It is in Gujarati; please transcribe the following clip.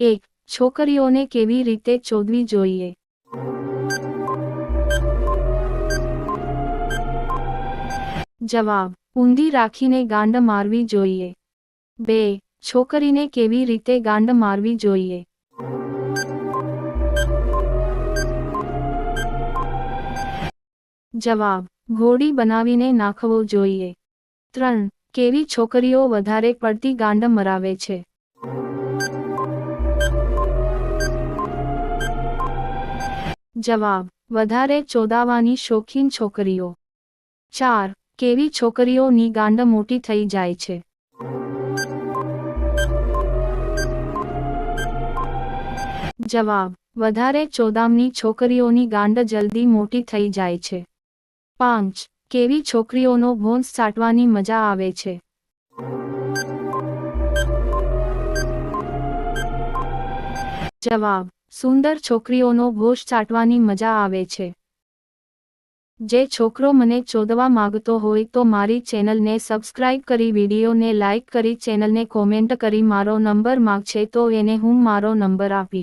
એક છોકરીઓને કેવી રીતે ચોદવી જોઈએ? જવાબ, ઊંધી રાખીને ગાંડ મારવી જોઈએ. બે, છોકરીને કેવી રીતે ગાંડ મારવી જોઈએ? જવાબ, ઘોડી બનાવીને નાખવો જોઈએ. ત્રણ, કેવી છોકરીઓ વધારે પડતી ગાંડ મરાવે છે? જવાબ, વધારે ચોદાવાની શોખીન છોકરીઓ. ચાર, કેવી છોકરીઓની ગાંડ મોટી થઈ જાય છે? જવાબ, વધારે ચોદામની છોકરીઓની ગાંડ જલ્દી મોટી થઈ જાય છે. પાંચ, કેવી છોકરીઓનો ભોંસ સાટવાની મજા આવે છે? જવાબ સુંદર છોકરીઓનો ઘોષ ચાટવાની મજા આવે છે. જે છોકરો મને ચોદવા માગતો હોય તો મારી ચેનલને સબસ્ક્રાઇબ કરી, વિડીયોને લાઇક કરી, ચેનલને કોમેન્ટ કરી, મારો નંબર માગશે તો એને હું મારો નંબર આપીશ.